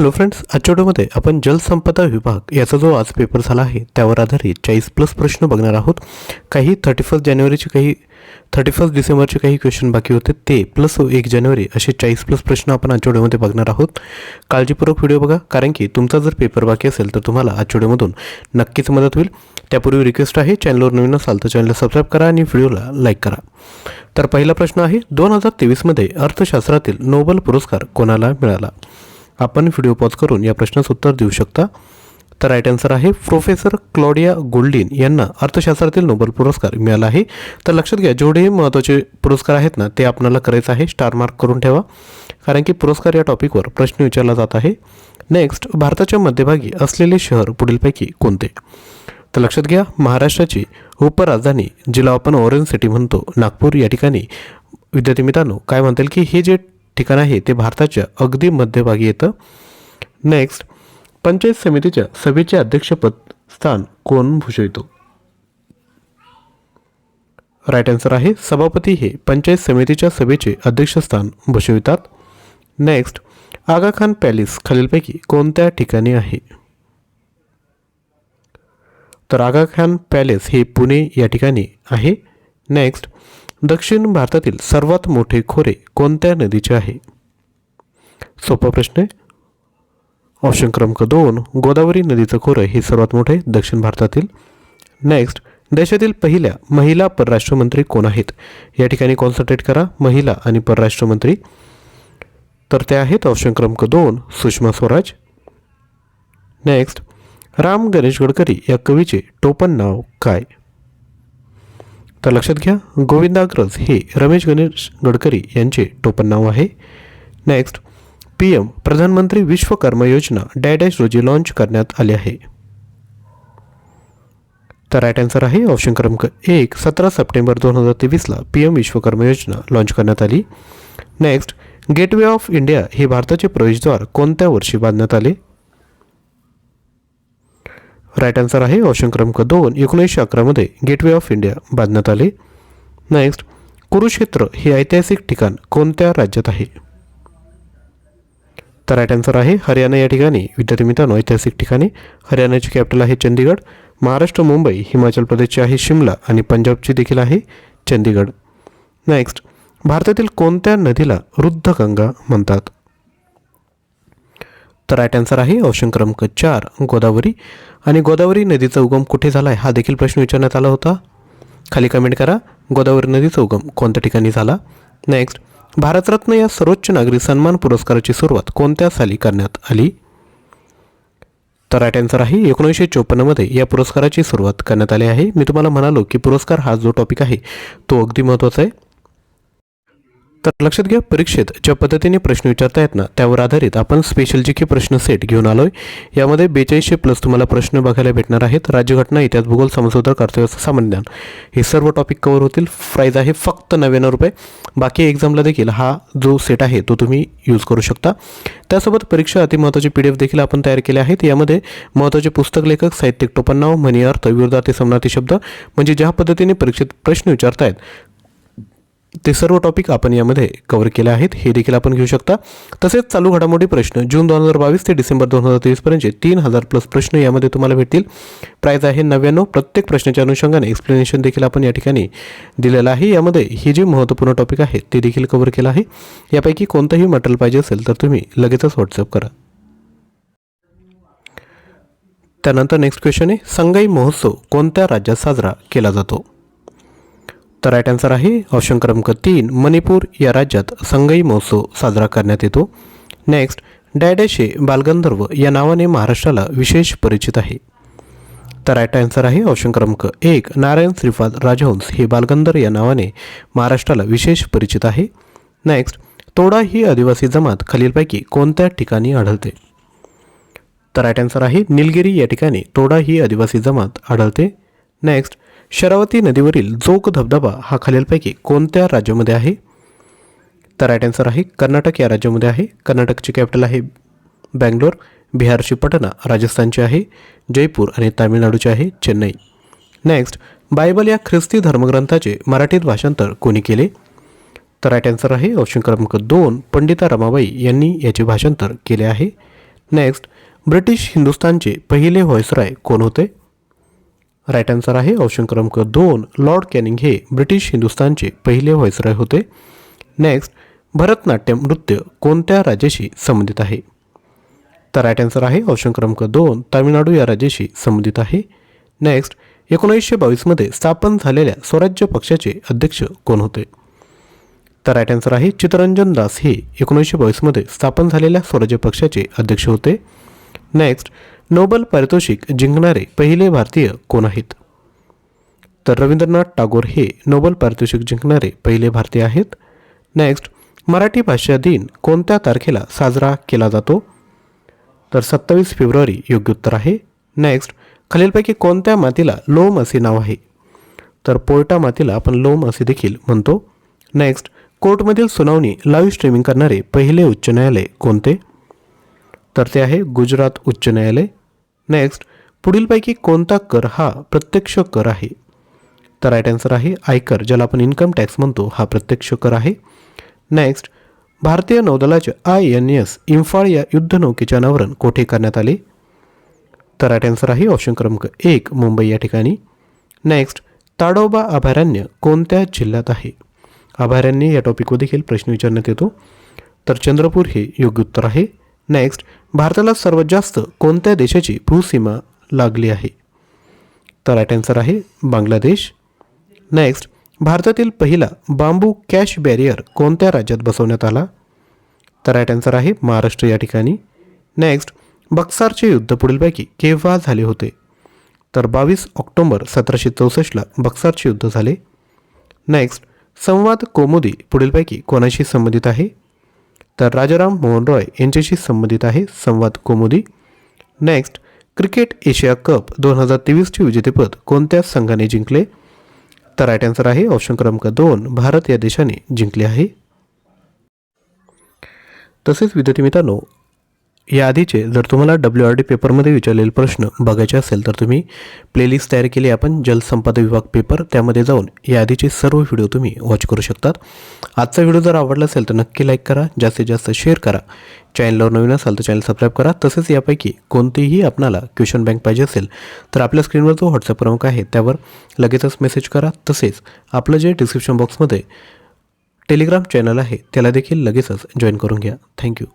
Hello friends आजच्या आपण जलसंपदा विभाग याचा जो आज पेपर झाला आहे त्यावर आधारित चाळीस प्लस प्रश्न बघणार आहोत. काही थर्टी फर्स्ट जानेवारीचे काही थर्टी फर्स्ट डिसेंबरचे काही क्वेश्चन बाकी होते ते प्लस एक जानेवारी असे चाळीस प्लस प्रश्न आपण आजच्या व्हिडिओमध्ये बघणार आहोत. काळजीपूर्वक व्हिडिओ बघा कारण की तुमचा जर पेपर बाकी असेल तर तुम्हाला आजच्या व्हिडिओमधून नक्कीच मदत होईल. त्यापूर्वी रिक्वेस्ट आहे चॅनलवर नवीन असाल तर चॅनलला सबस्क्राईब करा आणि व्हिडिओला लाईक करा. तर पहिला प्रश्न आहे दोन हजार तेवीसमध्ये अर्थशास्त्रातील नोबल पुरस्कार कोणाला मिळाला? आपण व्हिडिओ पॉज करून या प्रश्नाचं उत्तर देऊ शकता. तर राईट आन्सर आहे प्रोफेसर क्लॉडिया गोल्डिन यांना अर्थशास्त्रातील नोबेल पुरस्कार मिळाला आहे. तर लक्षात घ्या जेवढे महत्त्वाचे पुरस्कार आहेत ना ते आपल्याला करायचं आहे. स्टार मार्क करून ठेवा. कारण की पुरस्कार या टॉपिकवर प्रश्न विचारला जात आहे. नेक्स्ट भारताच्या मध्यभागी असलेले शहर पुढीलपैकी कोणते? तर लक्षात घ्या महाराष्ट्राची उपराजधानी जिला आपण ऑरेंज सिटी म्हणतो नागपूर या ठिकाणी. विद्यार्थी मित्रांनो काय म्हणता येईल की हे जे ठिकाण आहे ते भारताच्या अगदी मध्यभागी येतं. नेक्स्ट पंचायत समितीच्या सभेचे अध्यक्षपद स्थान कोण भूषवितो? राईट आन्सर आहे सभापती हे पंचायत समितीच्या सभेचे अध्यक्षस्थान भूषवितात. नेक्स्ट आगा खान पॅलेस खालीलपैकी कोणत्या ठिकाणी आहे? तर आगा खान पॅलेस हे पुणे या ठिकाणी आहे. नेक्स्ट दक्षिण भारतातील सर्वात मोठे खोरे कोणत्या नदीचे आहे? सोपा प्रश्न आहे. ऑप्शन क्रमांक दोन गोदावरी नदीचं खोरं हे सर्वात मोठे दक्षिण भारतातील. नेक्स्ट देशातील पहिल्या महिला परराष्ट्रमंत्री कोण आहेत? या ठिकाणी कॉन्सन्ट्रेट करा महिला आणि परराष्ट्रमंत्री. तर ते आहेत ऑप्शन क्रमांक दोन सुषमा स्वराज. नेक्स्ट राम गणेश गडकरी या कवीचे टोपण नाव काय? तर लक्षात घ्या गोविंदाग्रज हे रमेश गणेश गडकरी यांचे टोपण नाव आहे. नेक्स्ट पी एम प्रधानमंत्री विश्वकर्मा योजना डॅडॅश रोजी लॉन्च करण्यात आली आहे. तर राईट आन्सर आहे ऑप्शन क्रमांक एक सतरा सप्टेंबर दोन हजार तेवीसला पी एम विश्वकर्मा योजना लॉन्च करण्यात आली. नेक्स्ट गेटवे ऑफ इंडिया हे भारताचे प्रवेशद्वार कोणत्या वर्षी बांधण्यात आले? राईट आन्सर आहे ऑप्शन क्रमांक दोन एकोणीसशे अकरामध्ये गेटवे ऑफ इंडिया बांधण्यात आले. नेक्स्ट कुरुक्षेत्र हे ऐतिहासिक ठिकाण कोणत्या राज्यात आहे? तर राईट आन्सर आहे हरियाणा या ठिकाणी. विद्यार्थी मित्रांनो ऐतिहासिक ठिकाणी. हरियाणाची कॅपिटल आहे चंदीगड. महाराष्ट्र मुंबई हिमाचल प्रदेशची आहे शिमला आणि पंजाबची देखील आहे चंदीगड. नेक्स्ट भारतातील कोणत्या नदीला गंगा म्हणतात? तर राईट आन्सर आहे. ऑप्शन क्रमांक चार गोदावरी. आणि गोदावरी नदीचा उगम कुठे झाला आहे हा देखील प्रश्न विचारण्यात आला होता. खाली कमेंट करा. गोदावरी नदीचा उगम कोणत्या ठिकाणी झाला? नेक्स्ट भारतरत्न या सर्वोच्च नागरी सन्मान पुरस्काराची सुरुवात कोणत्या साली करण्यात आली? तर राईट आन्सर आहे एकोणीसशे चोपन्नमध्ये या पुरस्काराची सुरुवात करण्यात आली आहे. मी तुम्हाला म्हणालो की पुरस्कार हा जो टॉपिक आहे तो अगदी महत्त्वाचा आहे. तर लक्षात घ्या परीक्षेत ज्या पद्धतीने प्रश्न विचारता येत ना त्यावर आधारित आपण स्पेशल जी के प्रश्न सेट घेऊन आलोय यामध्ये बेचाळीसशे प्लस तुम्हाला प्रश्न बघायला भेटणार आहेत. राज्यघटना इतिहास भूगोल समजोतर कर्तव्य सामान्य ज्ञान हे सर्व टॉपिक कवर होतील. प्राईज आहे फक्त नव्याण्णव रुपये. बाकी एक्झामला देखील हा जो सेट आहे तो तुम्ही यूज करू शकता. त्यासोबत परीक्षा अति पी डी एफ देखील आपण तयार केले आहेत. यामध्ये महत्त्वाचे पुस्तक लेखक साहित्यिक टोपन्नाव म्हणी अर्थ विरोधार्थी समनार्थी शब्द म्हणजे ज्या पद्धतीने परीक्षेत प्रश्न विचारतायत ते सर्व टॉपिक आपण यामध्ये कव्हर केले आहेत. हे देखील आपण घेऊ शकता. तसेच चालू घडामोडी प्रश्न. जून दोन हजार बावीस ते डिसेंबर दोन हजार तेवीसपर्यंतचे तीन हजार प्लस प्रश्न यामध्ये तुम्हाला भेटतील. प्राईज आहे नव्याण्णव. प्रत्येक प्रश्नाच्या अनुषंगाने एक्सप्लेनेशन देखील आपण या ठिकाणी दिलेलं आहे. यामध्ये हे जे महत्त्वपूर्ण टॉपिक आहेत ते देखील कव्हर केलं आहे. यापैकी कोणतंही मटेरियल पाहिजे असेल तर तुम्ही लगेचच व्हॉट्सअप करा. त्यानंतर नेक्स्ट क्वेश्चन आहे. संगाई महोत्सव कोणत्या राज्यात साजरा केला जातो? तर राईट आन्सर आहे. ऑप्शन क्रमांक तीन मणिपूर या राज्यात संगई महोत्सव साजरा करण्यात येतो. नेक्स्ट डॅडॅशे बालगंधर्व या नावाने महाराष्ट्राला विशेष परिचित आहे. तर राईट आन्सर आहे. ऑप्शन क्रमांक एक नारायण श्रीपाद राजहंस हे बालगंधर या नावाने महाराष्ट्राला विशेष परिचित आहे. नेक्स्ट तोडा ही आदिवासी जमात खालीलपैकी कोणत्या ठिकाणी आढळते? तर राईट आन्सर आहे. निलगिरी या ठिकाणी तोडा ही आदिवासी जमात आढळते. नेक्स्ट शरावती नदीवरील जोग धबधबा हा खालीलपैकी कोणत्या राज्यामध्ये आहे? तर राईट आन्सर आहे कर्नाटक या राज्यामध्ये आहे. कर्नाटकची कॅपिटल आहे बँगलोर. बिहारची पटना राजस्थानची आहे. जयपूर आणि तामिळनाडूची आहे चेन्नई. नेक्स्ट बायबल या ख्रिस्ती धर्मग्रंथाचे मराठीत भाषांतर कोणी केले? तर राईट आन्सर आहे ऑप्शन क्रमांक दोन पंडिता रमाबाई यांनी याचे भाषांतर केले आहे. नेक्स्ट ब्रिटिश हिंदुस्थानचे पहिले व्हॉइसराय कोण होते? राईट आन्सर आहे ऑप्शन क्रमांक दोन लॉर्ड कॅनिंग हे ब्रिटिश हिंदुस्थानचे पहिले व्हायसराय होते. नेक्स्ट भरतनाट्यम नृत्य कोणत्या राज्याशी संबंधित आहे? तर राईट आन्सर आहे ऑप्शन क्रमांक दोन तामिळनाडू या राज्याशी संबंधित आहे. नेक्स्ट एकोणीसशे बावीसमध्ये स्थापन झालेल्या स्वराज्य पक्षाचे अध्यक्ष कोण होते? तर राईट आन्सर आहे चित्तरंजन दास हे एकोणीसशे बावीसमध्ये स्थापन झालेल्या स्वराज्य पक्षाचे अध्यक्ष होते. नेक्स्ट नोबल पारितोषिक जिंकणारे पहिले भारतीय कोण आहेत? तर रवींद्रनाथ टागोर हे नोबल पारितोषिक जिंकणारे पहिले भारतीय आहेत. नेक्स्ट मराठी भाषा दिन कोणत्या तारखेला साजरा केला जातो? तर सत्तावीस फेब्रुवारी योग्य उत्तर आहे. नेक्स्ट खालीलपैकी कोणत्या मातीला लोम असे नाव आहे? तर पोयटा मातीला आपण लोम असे देखील म्हणतो. नेक्स्ट कोर्टमधील सुनावणी लाईव्ह स्ट्रीमिंग करणारे पहिले उच्च न्यायालय कोणते? तर ते आहे गुजरात उच्च न्यायालय. नेक्स्ट पुढीलपैकी कोणता कर हा प्रत्यक्ष कर आहे? तर राईट आन्सर आहे आयकर ज्याला आपण इन्कम टॅक्स म्हणतो हा प्रत्यक्ष कर आहे. नेक्स्ट भारतीय नौदलाचे आय एन एस इम्फाळ या युद्धनौकेचे अनावरण कोठे करण्यात आले? तर राईट आन्सर आहे ऑप्शन क्रमांक एक मुंबई या ठिकाणी. नेक्स्ट ताडोबा अभयारण्य कोणत्या जिल्ह्यात आहे? अभयारण्य या टॉपिकवर देखील प्रश्न विचारण्यात येतो. तर चंद्रपूर हे योग्य उत्तर आहे. नेक्स्ट भारताला सर्वात जास्त कोणत्या देशाची भूसीमा लागली आहे? तर राईट आन्सर आहे बांगलादेश. नेक्स्ट भारतातील पहिला बांबू कॅश बॅरियर कोणत्या राज्यात बसवण्यात आला? तर राईट आन्सर आहे महाराष्ट्र या ठिकाणी. नेक्स्ट बक्सारचे युद्ध पुढीलपैकी केव्हा झाले होते? तर बावीस ऑक्टोंबर सतराशे चौसष्टला बक्सारचे युद्ध झाले. नेक्स्ट संवाद कोमुदी पुढीलपैकी कोणाशी संबंधित आहे? तर राजाराम मोहन रॉय यांच्याशी संबंधित आहे संवाद कोमुदी. नेक्स्ट क्रिकेट एशिया कप दोन हजार तेवीसचे विजेतेपद कोणत्या संघाने जिंकले? तर राईट आन्सर आहे ऑप्शन क्रमांक दोन भारत या देशाने जिंकले आहे. तसेच विद्यार्थी मित्रांनो या आधीचे जर तुम्हाला डब्ल्यू आर डी पेपरमध्ये विचारलेले प्रश्न बघायचे असेल तर तुम्ही प्लेलिस्ट तयार केली आपण जलसंपदा विभाग पेपर त्यामध्ये जाऊन या आधीचे सर्व व्हिडिओ तुम्ही वॉच करू शकतात. आजचा व्हिडिओ जर आवडला असेल तर नक्की लाईक करा जास्तीत जास्त शेअर करा. चॅनलवर नवीन असाल तर चॅनल सबस्क्राईब करा. तसेच यापैकी कोणतीही आपणाला क्वेश्चन बँक पाहिजे असेल तर आपल्या स्क्रीनवर जो व्हॉट्सअप क्रमांक आहे त्यावर लगेचच मेसेज करा. तसेच आपलं जे डिस्क्रिप्शन बॉक्समध्ये टेलिग्राम चॅनल आहे त्याला देखील लगेचच जॉईन करून घ्या. थँक्यू